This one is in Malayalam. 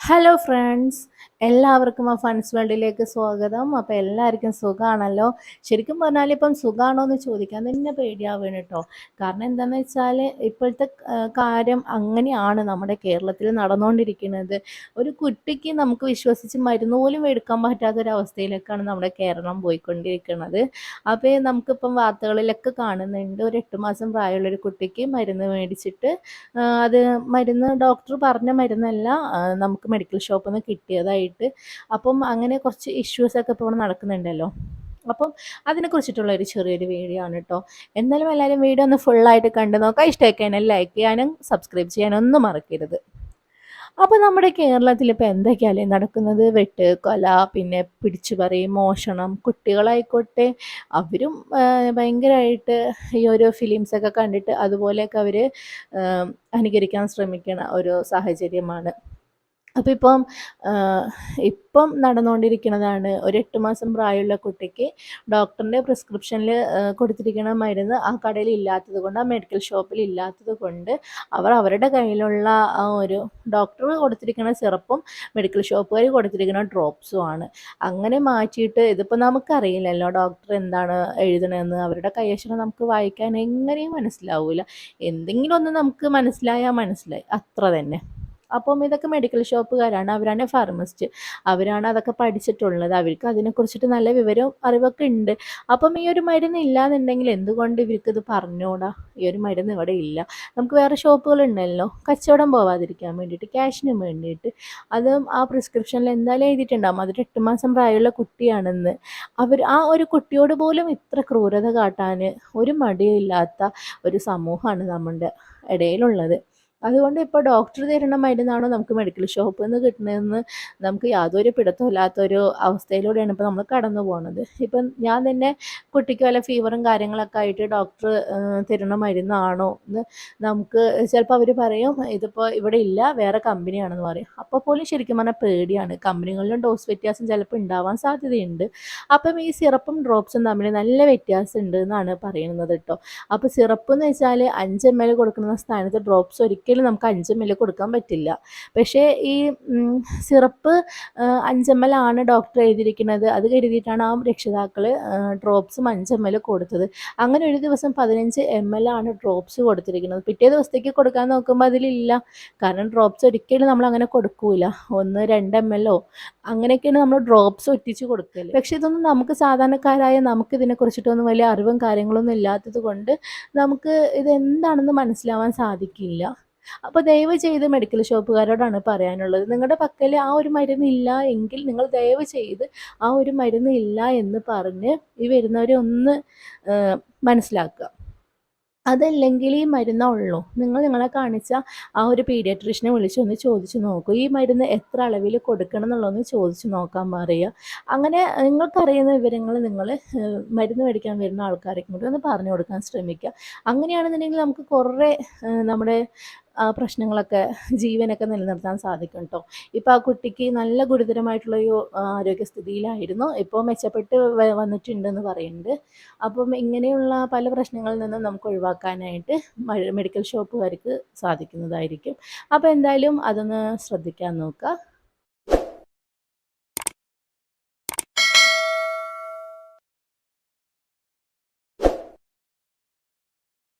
ഹലോ ഫ്രണ്ട്സ് എല്ലാവർക്കും ആ ഫൺസ് വേൾഡിലേക്ക് സ്വാഗതം. അപ്പോൾ എല്ലാവർക്കും സുഖമാണല്ലോ ശരിക്കും പറഞ്ഞാൽ ഇപ്പം സുഖമാണോ എന്ന് ചോദിക്കാൻ തന്നെ പേടിയാവുകയാണ് കേട്ടോ. കാരണം എന്താണെന്ന് വെച്ചാൽ ഇപ്പോഴത്തെ കാര്യം അങ്ങനെയാണ് നമ്മുടെ കേരളത്തിൽ നടന്നുകൊണ്ടിരിക്കുന്നത്. ഒരു കുട്ടിക്ക് നമുക്ക് വിശ്വസിച്ച് മരുന്ന് പോലും എടുക്കാൻ പറ്റാത്തൊരവസ്ഥയിലേക്കാണ് നമ്മുടെ കേരളം പോയിക്കൊണ്ടിരിക്കുന്നത്. അപ്പോൾ നമുക്കിപ്പം വാർത്തകളിലൊക്കെ കാണുന്നുണ്ട്. ഒരു എട്ട് മാസം പ്രായമുള്ളൊരു കുട്ടിക്ക് മരുന്ന് മേടിച്ചിട്ട് അത് മരുന്ന് ഡോക്ടർ പറഞ്ഞ മരുന്നല്ല നമുക്ക് മെഡിക്കൽ ഷോപ്പിൽ നിന്ന് കിട്ടിയതായിട്ട് അപ്പം അങ്ങനെ കുറച്ച് ഇഷ്യൂസൊക്കെ ഇപ്പോൾ ഇവിടെ നടക്കുന്നുണ്ടല്ലോ. അപ്പം അതിനെക്കുറിച്ചിട്ടുള്ള ഒരു ചെറിയൊരു വീഡിയോ ആണ് കേട്ടോ എന്തായാലും എല്ലാവരും വീഡിയോ ഒന്ന് ഫുള്ളായിട്ട് കണ്ടു നോക്കാം. ഇഷ്ടമൊക്കെ ലൈക്ക് ചെയ്യാനും സബ്സ്ക്രൈബ് ചെയ്യാനും ഒന്നും മറക്കരുത്. അപ്പോൾ നമ്മുടെ കേരളത്തിൽ ഇപ്പോൾ എന്തൊക്കെയല്ലേ നടക്കുന്നത്? വെട്ട് കൊല പിന്നെ പിടിച്ചുപറി മോഷണം കുട്ടികളായിക്കോട്ടെ. അവരും ഭയങ്കരമായിട്ട് ഈ ഓരോ ഫിലിംസൊക്കെ കണ്ടിട്ട് അതുപോലെയൊക്കെ അവർ അനുകരിക്കാൻ ശ്രമിക്കുന്ന ഒരു സാഹചര്യമാണ്. അപ്പോൾ ഇപ്പം ഇപ്പം നടന്നുകൊണ്ടിരിക്കുന്നതാണ് ഒരു എട്ട് മാസം പ്രായമുള്ള കുട്ടിക്ക് ഡോക്ടറിന്റെ പ്രിസ്ക്രിപ്ഷനിൽ കൊടുത്തിരിക്കുന്ന മരുന്ന് ആ കടയിൽ ഇല്ലാത്തത് കൊണ്ട് ആ മെഡിക്കൽ ഷോപ്പിൽ ഇല്ലാത്തത് കൊണ്ട് അവർ അവരുടെ കയ്യിലുള്ള ആ ഒരു ഡോക്ടർ കൊടുത്തിരിക്കുന്ന സിറപ്പും മെഡിക്കൽ ഷോപ്പുകാർ കൊടുത്തിരിക്കുന്ന ഡ്രോപ്സും ആണ്. അങ്ങനെ മാറ്റിയിട്ട് ഇതിപ്പോൾ നമുക്കറിയില്ലല്ലോ ഡോക്ടർ എന്താണ് എഴുതണമെന്ന് അവരുടെ കൈയക്ഷരം നമുക്ക് വായിക്കാൻ എങ്ങനെയും മനസ്സിലാവില്ല എന്തെങ്കിലും ഒന്ന് നമുക്ക് മനസ്സിലായാൽ മനസ്സിലായി. അത്ര തന്നെ. അപ്പം ഇതൊക്കെ മെഡിക്കൽ ഷോപ്പുകാരാണ് അവരാണ് ഫാർമസിസ്റ്റ് അവരാണ് അതൊക്കെ പഠിച്ചിട്ടുള്ളത്. അവർക്ക് അതിനെക്കുറിച്ചിട്ട് നല്ല വിവരവും അറിവൊക്കെ ഉണ്ട്. അപ്പം ഈ ഒരു മരുന്ന് ഇല്ലാന്നുണ്ടെങ്കിൽ എന്തുകൊണ്ട് ഇവർക്ക് ഇത് പറഞ്ഞൂടാ? ഈ ഒരു മരുന്ന് ഇവിടെ ഇല്ല. നമുക്ക് വേറെ ഷോപ്പുകളുണ്ടല്ലോ കച്ചവടം പോവാതിരിക്കാൻ വേണ്ടിയിട്ട് ക്യാഷിന് വേണ്ടിയിട്ട്. അത് ആ പ്രിസ്ക്രിപ്ഷനിൽ എന്തായാലും എഴുതിയിട്ടുണ്ടാകും അതൊരു എട്ട് മാസം പ്രായമുള്ള കുട്ടിയാണെന്ന്. അവർ ആ ഒരു കുട്ടിയോട് പോലും ഇത്ര ക്രൂരത കാട്ടാൻ ഒരു മടിയില്ലാത്ത ഒരു സമൂഹമാണ് നമ്മുടെ ഇടയിലുള്ളത്. അതുകൊണ്ട് ഇപ്പോൾ ഡോക്ടർ തരുന്ന മരുന്നാണോ നമുക്ക് മെഡിക്കൽ ഷോപ്പിൽ നിന്ന് കിട്ടുന്നതെന്ന് നമുക്ക് യാതൊരു പിടുത്തമില്ലാത്തൊരു അവസ്ഥയിലൂടെയാണ് ഇപ്പോൾ നമ്മൾ കടന്നു പോകുന്നത് ഇപ്പം ഞാൻ തന്നെ കുട്ടിക്ക് വല്ല ഫീവറും കാര്യങ്ങളൊക്കെ ആയിട്ട് ഡോക്ടർ തരുന്ന മരുന്നാണോ എന്ന് നമുക്ക് ചിലപ്പോൾ അവർ പറയും ഇതിപ്പോൾ ഇവിടെ ഇല്ല വേറെ കമ്പനിയാണെന്ന് പറയും. അപ്പോൾ പോലും ശരിക്കും പറഞ്ഞാൽ പേടിയാണ്. കമ്പനികളിലും ഡോസ് വ്യത്യാസം ചിലപ്പോൾ ഉണ്ടാവാൻ സാധ്യതയുണ്ട്. അപ്പം ഈ സിറപ്പും ഡ്രോപ്സും തമ്മിൽ നല്ല വ്യത്യാസം ഉണ്ട് എന്നാണ് പറയുന്നത് കേട്ടോ. അപ്പോൾ സിറപ്പ് എന്ന് വെച്ചാൽ അഞ്ച് എം എൽ കൊടുക്കുന്ന സ്ഥാനത്ത് ഡ്രോപ്സ് ഒരിക്കലും നമുക്ക് അഞ്ച് എം എൽ കൊടുക്കാൻ പറ്റില്ല. പക്ഷേ ഈ സിറപ്പ് അഞ്ച് എം എൽ ആണ് ഡോക്ടർ എഴുതിയിരിക്കുന്നത്. അത് കരുതിയിട്ടാണ് ആ രക്ഷിതാക്കൾ ഡ്രോപ്സും അഞ്ച് എം എൽ കൊടുത്തത്. അങ്ങനെ ഒരു ദിവസം പതിനഞ്ച് എം എൽ ആണ് ഡ്രോപ്സ് കൊടുത്തിരിക്കുന്നത്. പിറ്റേ ദിവസത്തേക്ക് കൊടുക്കാൻ നോക്കുമ്പോൾ അതിലില്ല. കാരണം ഡ്രോപ്സ് ഒരിക്കലും നമ്മൾ അങ്ങനെ കൊടുക്കൂല. ഒന്ന് രണ്ട് എം എല്ലോ. അങ്ങനെയൊക്കെയാണ് നമ്മൾ ഡ്രോപ്സ് ഒറ്റിച്ച് കൊടുക്കൽ. പക്ഷേ ഇതൊന്നും നമുക്ക് സാധാരണക്കാരായ നമുക്ക് ഇതിനെ കുറിച്ചിട്ടൊന്നും വലിയ അറിവും കാര്യങ്ങളൊന്നും ഇല്ലാത്തത് കൊണ്ട് നമുക്ക് ഇത് എന്താണെന്ന് മനസ്സിലാവാൻ സാധിക്കില്ല. അപ്പോൾ ദയവ് ചെയ്ത് മെഡിക്കൽ ഷോപ്പുകാരോടാണ് പറയാനുള്ളത്. നിങ്ങളുടെ പക്കൽ ആ ഒരു മരുന്ന് ഇല്ല എങ്കിൽ നിങ്ങൾ ദയവ് ചെയ്ത് ആ ഒരു മരുന്ന് ഇല്ല എന്ന് പറഞ്ഞ് ഈ വരുന്നവരെ ഒന്ന് മനസ്സിലാക്കുക. അതല്ലെങ്കിൽ ഈ മരുന്നേ ഉള്ളൂ. നിങ്ങൾ നിങ്ങളെ കാണിച്ച ആ ഒരു പീഡിയാട്രീഷനെ വിളിച്ചൊന്ന് ചോദിച്ചു നോക്കൂ. ഈ മരുന്ന് എത്ര അളവിൽ കൊടുക്കണം എന്നുള്ളതൊന്ന് ചോദിച്ചു നോക്കാൻ പറയുക. അങ്ങനെ നിങ്ങൾക്കറിയുന്ന വിവരങ്ങൾ നിങ്ങൾ മരുന്ന് മേടിക്കാൻ വരുന്ന ആൾക്കാരെ കൂടി ഒന്ന് പറഞ്ഞു കൊടുക്കാൻ ശ്രമിക്കുക. അങ്ങനെയാണെന്നുണ്ടെങ്കിൽ നമുക്ക് കുറേ നമ്മുടെ പ്രശ്നങ്ങളൊക്കെ ജീവനൊക്കെ നിലനിർത്താൻ സാധിക്കും കേട്ടോ ഇപ്പോൾ ആ കുട്ടിക്ക് നല്ല ഗുരുതരമായിട്ടുള്ളൊരു ആരോഗ്യസ്ഥിതിയിലായിരുന്നു. ഇപ്പോൾ മെച്ചപ്പെട്ട് വന്നിട്ടുണ്ടെന്ന് പറയുന്നുണ്ട് അപ്പം ഇങ്ങനെയുള്ള പല പ്രശ്നങ്ങളിൽ നിന്നും നമുക്ക് ഒഴിവാക്കാനായിട്ട് മെഡിക്കൽ ഷോപ്പുകാർക്ക് സാധിക്കുന്നതായിരിക്കും. അപ്പോൾ എന്തായാലും അതൊന്ന് ശ്രദ്ധിക്കാൻ നോക്കുക